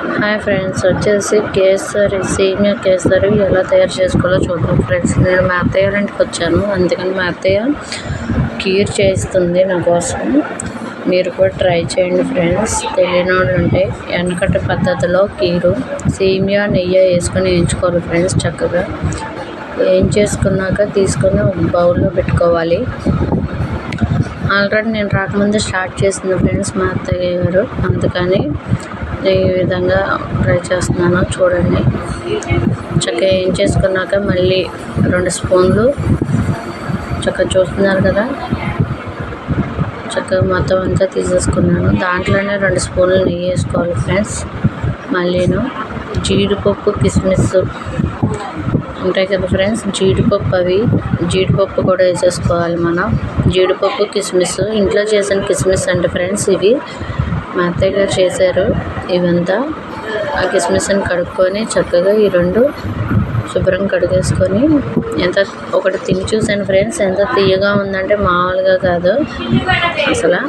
Hi friends వచ్చేసి కేసరి సేమియా కేసరి ఎలా తయారు చేసుకోవాలో చూద్దాం ఫ్రెండ్స్. నేను మా అత్తయ్య ఇంటికి వచ్చాను. అందుకని మా అత్తయ్య కీర్ చేస్తుంది నా కోసం. మీరు కూడా ట్రై చేయండి ఫ్రెండ్స్. తెలియని వాళ్ళు ఉంటే వెనకట పద్ధతిలో కీరు. సేమియా నెయ్యి వేసుకొని వేయించుకోవాలి ఫ్రెండ్స్ చక్కగా. ఏం చేసుకున్నాక తీసుకొని ఒక బౌల్లో పెట్టుకోవాలి. ఆల్రెడీ నేను రాకముందే స్టార్ట్ చేసింది ఫ్రెండ్స్ మా అత్తయ్య గారు. అందుకని ఈ విధంగా ట్రై చేస్తున్నాను చూడండి. చక్కగా ఏం చేసుకున్నాక మళ్ళీ రెండు స్పూన్లు చక్కగా చూస్తున్నారు కదా. చక్కగా మొత్తం అంతా తీసేసుకున్నాను. దాంట్లోనే రెండు స్పూన్లు నెయ్యి వేసుకోవాలి ఫ్రెండ్స్. మళ్ళీను జీడిపప్పు కిస్మిస్ ఉంటాయి కదా ఫ్రెండ్స్. జీడిపప్పు అవి జీడిపప్పు కూడా వేసేసుకోవాలి మనం. జీడిపప్పు కిస్మిస్ ఇంట్లో చేసిన కిస్మిస్ అంటే ఫ్రెండ్స్ ఇవి. మా అత్తయ్య గారు చేశారు. ఇవంతా ఆ కిస్మిస్ని కడుక్కొని చక్కగా ఈ రెండు శుభ్రం కడిగేసుకొని ఎంత ఒకటి తిని చూసాను ఫ్రెండ్స్ ఎంత తీయగా ఉందంటే మామూలుగా కాదు. అసలు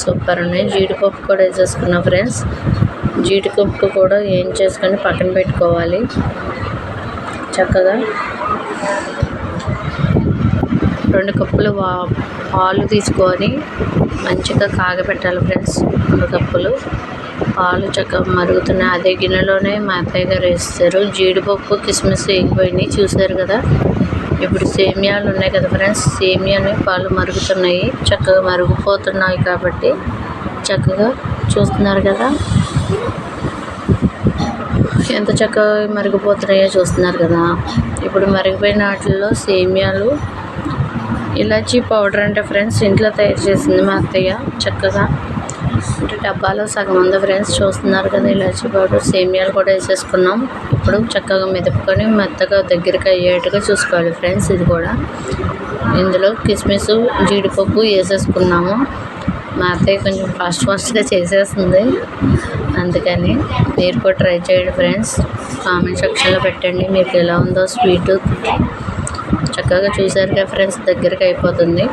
సూపర్ ఉన్నాయి. జీడిపప్పు కూడా వేసేసుకున్నా ఫ్రెండ్స్. జీడిపప్పు కూడా ఏం చేసుకొని పక్కన పెట్టుకోవాలి. చక్కగా రెండు కప్పులు వా పాలు తీసుకొని మంచిగా కాగబెట్టాలి ఫ్రెండ్స్. రెండు కప్పులు. పాలు చక్కగా మరుగుతున్నాయి. అదే గిన్నెలోనే మా అత్తయ్య గారు వేస్తారు. జీడిపప్పు కిస్మిస్ వేగిపోయినాయి చూసారు కదా? ఇప్పుడు సేమియాలు ఉన్నాయి కదా ఫ్రెండ్స్ సేమియాని పాలు మరుగుతున్నాయి. చక్కగా మరుగుపోతున్నాయి కాబట్టి చక్కగా చూస్తున్నారు కదా? ఎంత చక్కగా మరిగిపోతున్నాయో చూస్తున్నారు కదా? ఇప్పుడు మరిగిపోయిన వాటిల్లో సేమియాలు ఇలాచీ పౌడర్ అంటే ఫ్రెండ్స్ ఇంట్లో తయారు చేసింది మా అత్తయ్య. చక్కగా అంటే డబ్బాలో సగం ఉంది ఫ్రెండ్స్ చూస్తున్నారు కదా ఇలాచీ పౌడర్ సేమియాలు కూడా వేసేసుకున్నాం. ఇప్పుడు చక్కగా మెదుపుకొని మెత్తగా దగ్గరికి అయ్యేట్టుగా చూసుకోవాలి ఫ్రెండ్స్ ఇది కూడా. ఇందులో కిస్మిస్ జీడిపప్పు వేసేసుకున్నాము. మా అత్తయ్య కొంచెం ఫాస్ట్ ఫాస్ట్గా చేసేస్తుంది. అందుకని మీరు కూడా ట్రై చేయండి ఫ్రెండ్స్ కామెంట్ సెక్షన్లో పెట్టండి మీకు ఎలా ఉందో స్వీట్ చక్కగా చూసారు కదా ఫ్రెండ్స్ దగ్గరికి అయిపోతుంది.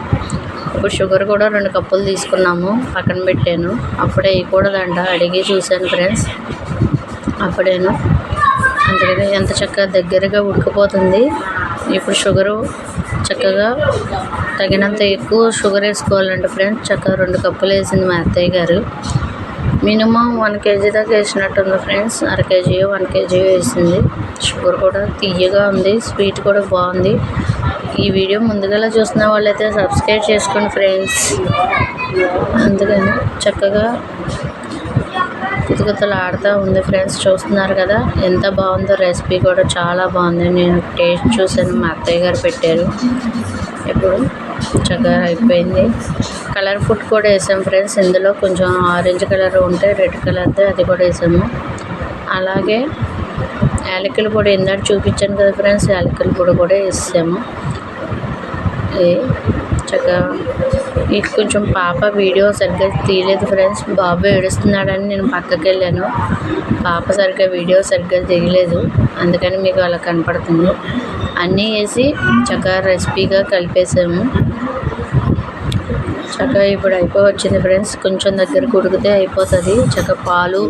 ఇప్పుడు షుగర్ కూడా రెండు కప్పులు తీసుకున్నాము పక్కన పెట్టాను. అప్పుడే వేయకూడదంట అడిగి చూశాను ఫ్రెండ్స్. అప్పుడేను. అందుకని ఎంత చక్కగా దగ్గరగా ఉడికిపోతుంది. ఇప్పుడు షుగరు చక్కగా తగినంత ఎక్కువ షుగర్ వేసుకోవాలంట ఫ్రెండ్స్. చక్కగా రెండు కప్పులు వేసింది మా అత్తయ్య గారు. మినిమం వన్ కేజీ దాకా వేసినట్టుంది ఫ్రెండ్స్. అర కేజీ వన్ కేజీ వేసింది. షుగర్ కూడా తీయగా ఉంది. స్వీట్ కూడా బాగుంది. ఈ వీడియో ముందుగా చూస్తున్న వాళ్ళైతే సబ్స్క్రైబ్ చేసుకోండి ఫ్రెండ్స్. అందుకని చక్కగా కుతకుతలు ఆడుతూ ఉంది ఫ్రెండ్స్. చూస్తున్నారు కదా ఎంత బాగుందో రెసిపీ కూడా చాలా బాగుంది. నేను టేస్ట్ చూసాను మా అత్తయ్య గారు పెట్టారు. ఇప్పుడు చక్కగా అయిపోయింది. కలర్ ఫుడ్ కూడా వేసాం ఫ్రెండ్స్. ఇందులో కొంచెం ఆరెంజ్ కలర్ ఉంటే రెడ్ కలర్ది అది కూడా వేసాము. అలాగే యాలకుల పొడి ఇందాక చూపించాను కదా ఫ్రెండ్స్ యాలకుల పొడి కూడా వేసాము. చక్కగా ఇది కొంచెం పాప వీడియో సరిగ్గా తీయలేదు ఫ్రెండ్స్. బాబు ఏడుస్తున్నాడని నేను పక్కకి వెళ్ళాను. పాప సరిగ్గా వీడియో సరిగ్గా తీయలేదు. అందుకని మీకు అలా కనపడుతుంది. అన్నీ వేసి చక్కగా రెసిపీగా కలిపేసాము. చక్కగా ఇప్పుడు అయిపోవచ్చింది ఫ్రెండ్స్. కొంచెం దగ్గరకు ఉడికితే అయిపోతుంది. చక్కగా పాలు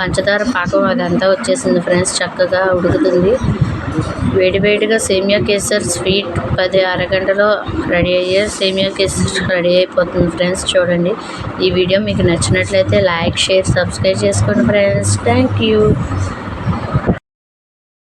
పంచదార పాకం అదంతా వచ్చేసింది ఫ్రెండ్స్. చక్కగా ఉడుకుతుంది. వేడివేడిగా సేమియా కేసర్ స్వీట్ పది అరగంటలో రెడీ అయ్యే సేమియా కేసర్ రెడీ అయిపోతుంది ఫ్రెండ్స్. చూడండి. ఈ వీడియో మీకు నచ్చినట్లయితే లైక్ షేర్ సబ్స్క్రైబ్ చేసుకోండి ఫ్రెండ్స్. Thank you.